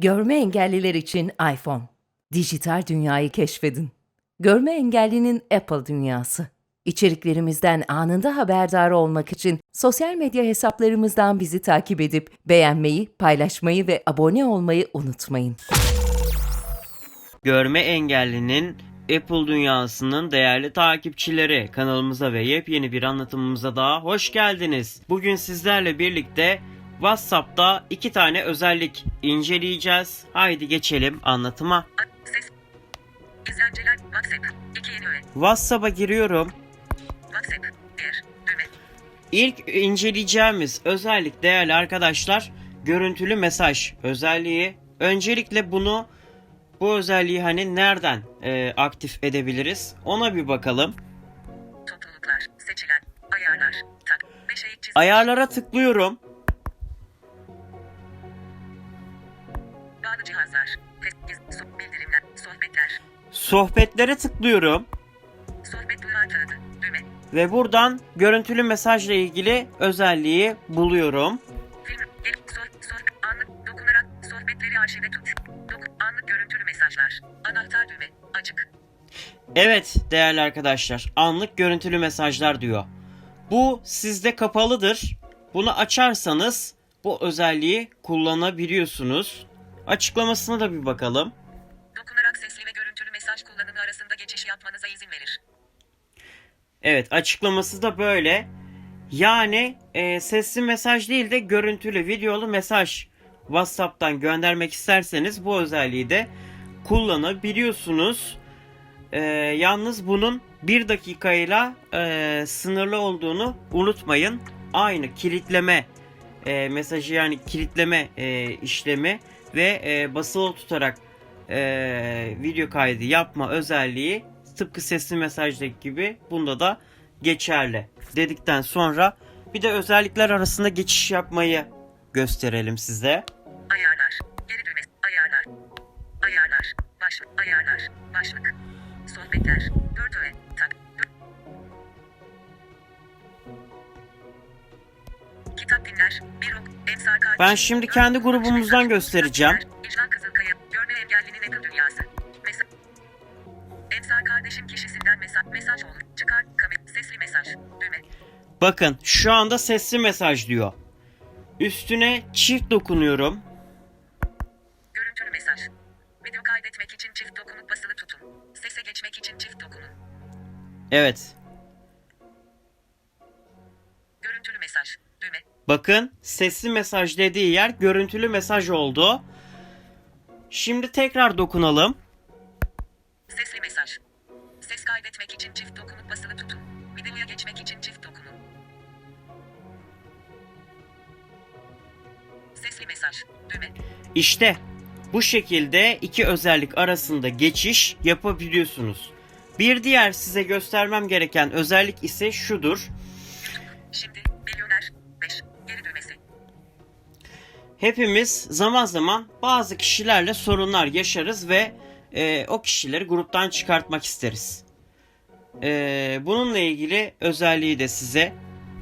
Görme engelliler için iPhone. Dijital dünyayı keşfedin. Görme engellinin Apple dünyası. İçeriklerimizden anında haberdar olmak için sosyal medya hesaplarımızdan bizi takip edip beğenmeyi, paylaşmayı ve abone olmayı unutmayın. Görme engellinin Apple dünyasının değerli takipçileri kanalımıza ve yepyeni bir anlatımımıza daha hoş geldiniz. Bugün sizlerle birlikte WhatsApp'ta iki tane özellik inceleyeceğiz. Haydi geçelim anlatıma. Ses. İzlenceler. WhatsApp. 2 yeni öğe. WhatsApp'a giriyorum. WhatsApp. İlk inceleyeceğimiz özellik değerli arkadaşlar görüntülü mesaj özelliği. Öncelikle bunu bu özelliği hani nereden e, aktif edebiliriz ona bir bakalım. Topluluklar. Seçilen. Ayarlar. Tak. 5 eğik çizgi. Ayarlara tıklıyorum. Sohbetlere tıklıyorum Sohbet. Düğme. ve buradan görüntülü mesajla ilgili özelliği buluyorum. Film. Gel. Soh. Sohbet. Anlık. Dokunarak. Sohbetleri arşive tut. Dok. Anlık görüntülü mesajlar. Anahtar düğme. Açık. Evet değerli arkadaşlar anlık görüntülü mesajlar diyor. Bu sizde kapalıdır. Bunu açarsanız bu özelliği kullanabiliyorsunuz. Açıklamasına da bir bakalım. Dokunarak sesli ve görüntülü mesaj kullanımı arasında geçiş yapmanıza izin verir. Evet açıklaması da böyle. Yani e, sesli mesaj değil de görüntülü videolu mesaj WhatsApp'tan göndermek isterseniz bu özelliği de kullanabiliyorsunuz. E, yalnız bunun bir dakikayla e, sınırlı olduğunu unutmayın. Aynı kilitleme e, mesajı yani kilitleme e, işlemi ve e, basılı tutarak e, video kaydı yapma özelliği tıpkı sesli mesajdaki gibi bunda da geçerli dedikten sonra bir de özellikler arasında geçiş yapmayı gösterelim size. Ayarlar. Geri düğme. Ayarlar. Ayarlar. Başlık. Ayarlar. Başlık. Sohbetler. 4 öğe. Dört- Kitap dinler. Bir ok. Kardeşim. Ben şimdi kendi grubumuzdan göstereceğim. İcran Kızılkaya. Görme engellinin Apple dünyası. Mesaj. Emsal kardeşim kişisinden mesaj. Mesaj olur. Çıkar. Kamera. Sesli mesaj. Düğme. Bakın şu anda sesli mesaj diyor. Üstüne çift dokunuyorum. Görüntülü mesaj. Video kaydetmek için çift dokunup basılı tutun. Sese geçmek için çift dokunun. Evet. Görüntülü mesaj. Düğme. Bakın sesli mesaj dediği yer görüntülü mesaj oldu. Şimdi tekrar dokunalım. Ses kaydetmek için çift dokunup basılı tutun. Videoya geçmek için çift dokunun. Sesli mesaj. Düğme. İşte bu şekilde iki özellik arasında geçiş yapabiliyorsunuz. Bir diğer size göstermem gereken özellik ise şudur. Şimdi milyoner 5 geri düğmesi. Hepimiz zaman zaman bazı kişilerle sorunlar yaşarız ve e, o kişileri gruptan çıkartmak isteriz. E, bununla ilgili özelliği de size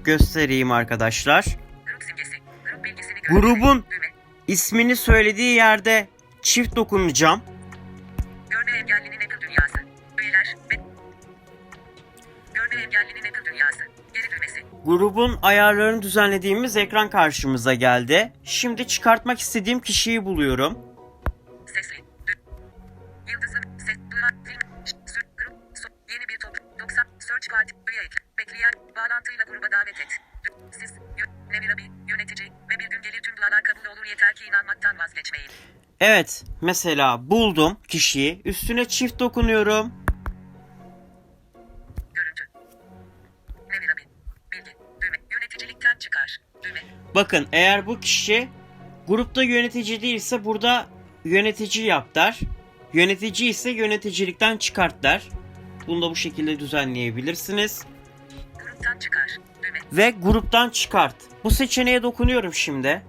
göstereyim arkadaşlar. Grup simgesi. Grup bilgisini görüntüle. Grubun Düğme. ismini söylediği yerde çift dokunacağım. Görme engellinin Apple dünyası. Üyeler Görme engellinin Apple dünyası. Geri düğmesi. Grubun ayarlarını düzenlediğimiz ekran karşımıza geldi. Şimdi çıkartmak istediğim kişiyi buluyorum. Sesli. Duyar. Film. Yeni bir top. 90. Search party. Üye ekle. Bekleyen. Bağlantıyla gruba davet et. Siz. Nevir abi. Yönetici. Ve bir gün gelir tüm dualar kabul olur yeter ki inanmaktan vazgeçmeyin. Evet, mesela buldum kişiyi. Üstüne çift dokunuyorum. Görüntü. Nevir abi. Bilgi. Düğme. Yöneticilikten çıkar. Düğme. Bakın eğer bu kişi grupta yönetici değilse burada yönetici yap der. Yönetici ise yöneticilikten çıkart der. Bunu da bu şekilde düzenleyebilirsiniz. Gruptan çıkar. Düğme. Ve gruptan çıkart. Bu seçeneğe dokunuyorum şimdi.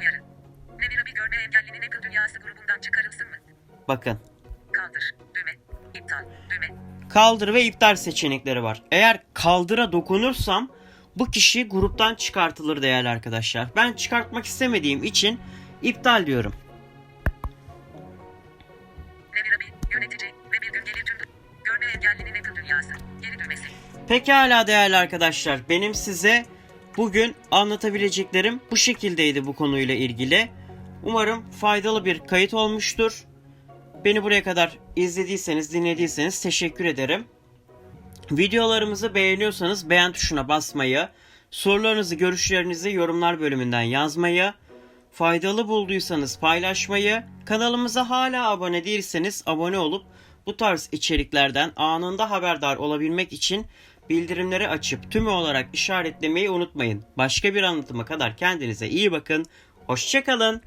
Uyarı. Nevir abi görme engellinin Apple dünyası grubundan çıkarılsın mı? Bakın. Kaldır. Düğme. İptal. Düğme. Kaldır ve iptal seçenekleri var. Eğer kaldıra dokunursam bu kişi gruptan çıkartılır değerli arkadaşlar. Ben çıkartmak istemediğim için İptal diyorum. Dünyası. Geri. Pekala değerli arkadaşlar. Benim size bugün anlatabileceklerim bu şekildeydi bu konuyla ilgili. Umarım faydalı bir kayıt olmuştur. Beni buraya kadar izlediyseniz, dinlediyseniz teşekkür ederim. Videolarımızı beğeniyorsanız beğen tuşuna basmayı, sorularınızı, görüşlerinizi yorumlar bölümünden yazmayı, faydalı bulduysanız paylaşmayı, kanalımıza hala abone değilseniz abone olup bu tarz içeriklerden anında haberdar olabilmek için bildirimleri açıp tümü olarak işaretlemeyi unutmayın. Başka bir anlatıma kadar kendinize iyi bakın. Hoşçakalın.